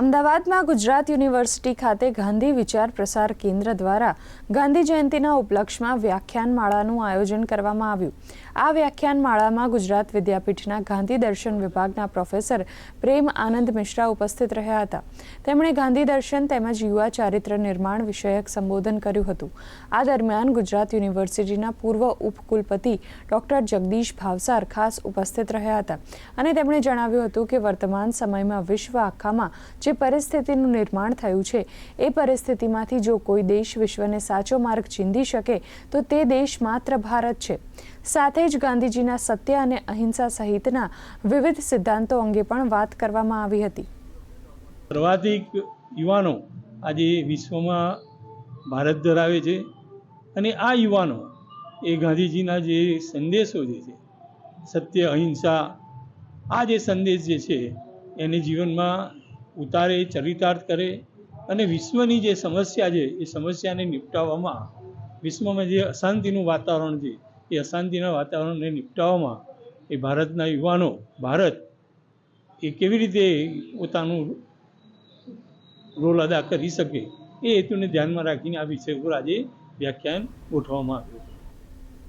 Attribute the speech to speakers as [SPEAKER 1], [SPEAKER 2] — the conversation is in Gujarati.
[SPEAKER 1] અમદાવાદમાં ગુજરાત યુનિવર્સિટી ખાતે ગાંધી વિચાર પ્રસાર કેન્દ્ર દ્વારા ગાંધી જયંતિના ઉપલક્ષમાં વ્યાખ્યાનમાળાનું આયોજન કરવામાં આવ્યું. આ વ્યાખ્યાનમાળામાં ગુજરાત વિદ્યાપીઠના ગાંધી દર્શન વિભાગના પ્રોફેસર પ્રેમ આનંદ મિશ્રા ઉપસ્થિત રહ્યા હતા. તેમણે ગાંધી દર્શન તેમજ યુવા ચારિત્ર નિર્માણ વિષયક સંબોધન કર્યું હતું. આ દરમિયાન ગુજરાત યુનિવર્સિટીના પૂર્વ ઉપકુલપતિ ડોક્ટર જગદીશ ભાવસાર ખાસ ઉપસ્થિત રહ્યા હતા અને તેમણે જણાવ્યું હતું કે વર્તમાન સમયમાં વિશ્વ આખામાં પરિસ્થિતિનું નિર્માણ થયું છે. એ પરિસ્થિતિમાંથી જો કોઈ દેશ વિશ્વને સાચો માર્ગ ચીંધી શકે, તો તે દેશ માત્ર ભારત છે. સાથે જ ગાંધીજીના સત્ય અને અહિંસા સહિતના વિવિધ સિદ્ધાંતો અંગે પણ વાત કરવામાં આવી હતી.
[SPEAKER 2] સર્વાધિક યુવાનો આજે વિશ્વમાં ભારત ધરાવે છે અને આ યુવાનો એ ગાંધીજીના જે સંદેશો જે છે, સત્ય, અહિંસા, આ જે સંદેશ જે છે, એને જીવનમાં ઉતારે, ચરિતાર્થ કરે અને વિશ્વની જે સમસ્યા છે, એ સમસ્યાને નિપટાવવામાં, વિશ્વમાં જે અશાંતિનું વાતાવરણ છે, એ અશાંતિના વાતાવરણને નિપટાવવામાં, એ ભારતના યુવાનો, ભારત, એ કેવી રીતે પોતાનું રોલ અદા કરી શકે, એ હેતુને ધ્યાનમાં રાખીને આ વિષય ઉપર આજે વ્યાખ્યાન ગોઠવવામાં આવ્યું